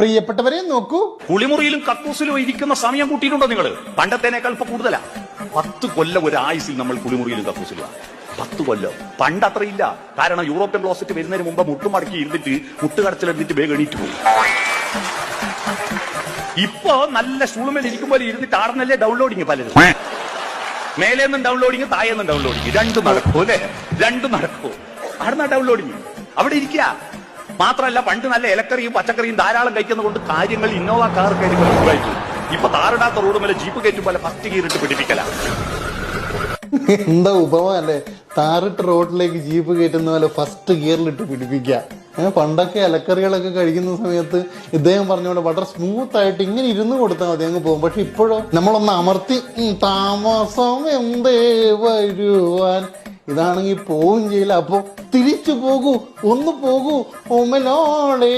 പ്രിയപ്പെട്ടവരെ നോക്കൂ. കുളിമുറിയിലും കക്കൂസിലും ഇരിക്കുന്ന സമയം കൂട്ടിയിട്ടുണ്ടോ നിങ്ങൾ പണ്ടത്തേനേക്കാൾ ഇപ്പൊ കൂടുതലാ. പത്ത് കൊല്ലം ഒരു ആയുസിൽ നമ്മൾ കുളിമുറിയിലും കക്കൂസിലും പത്ത് കൊല്ലം. പണ്ട് അത്രയില്ല. കാരണം യൂറോപ്യൻ ക്ലോസറ്റ് വരുന്നതിന് മുമ്പ് മുട്ടുമടക്കി ഇരുന്നിട്ട് മുട്ടുകടച്ചിലെടുത്തിട്ട് വേഗം എണീറ്റ് പോയി. ഇപ്പോ നല്ല ഷൂളുമേൽ ഇരിക്കുമ്പോൾ ഇരുന്നിട്ട് ആടുന്നല്ലേ ഡൗൺലോഡിങ് പലരും മേലെ നിന്നും ഡൗൺലോഡിങ് താഴേന്നും ഡൗൺലോഡിങ് രണ്ടും നടക്കൂ അല്ലെ? രണ്ടും നടക്കൂ. ആടുന്ന ഡൗൺലോഡിങ് അവിടെ ഇരിക്കുക മാത്രമല്ല പണ്ട് നല്ല ഇലക്കറിയും പച്ചക്കറിയും ധാരാളം കഴിക്കുന്നത് കൊണ്ട് കാര്യങ്ങൾ ഇന്നോവ കാർ കയറ്റി ഇപ്പൊ താറിടാത്ത റോഡ് മേലെ ജീപ്പ് കയറ്റും പോലെ ഫസ്റ്റ് കീറിട്ട് പിടിപ്പിക്കല. എന്താ ഉപമ അല്ലേ? താറിട്ട് റോഡിലേക്ക് ജീപ്പ് കയറ്റുന്ന പോലെ ഫസ്റ്റ് ഗിയറിലിട്ട് പിടിപ്പിക്കുക ഏ, പണ്ടൊക്കെ ഇലക്കറികളൊക്കെ കഴിക്കുന്ന സമയത്ത് ഇദ്ദേഹം പറഞ്ഞോണ്ട് വളരെ സ്മൂത്ത് ആയിട്ട് ഇങ്ങനെ ഇരുന്ന് കൊടുത്താൽ മതി അങ്ങ് പോകും. പക്ഷെ ഇപ്പോഴോ? നമ്മളൊന്ന് അമർത്തി താമസം എന്തേ വരുവാൻ? ഇതാണെങ്കിൽ പോവുകയും ചെയ്യില്ല. അപ്പോ തിരിച്ചു പോകൂ ഒന്ന് പോകൂ ഓമലോളേ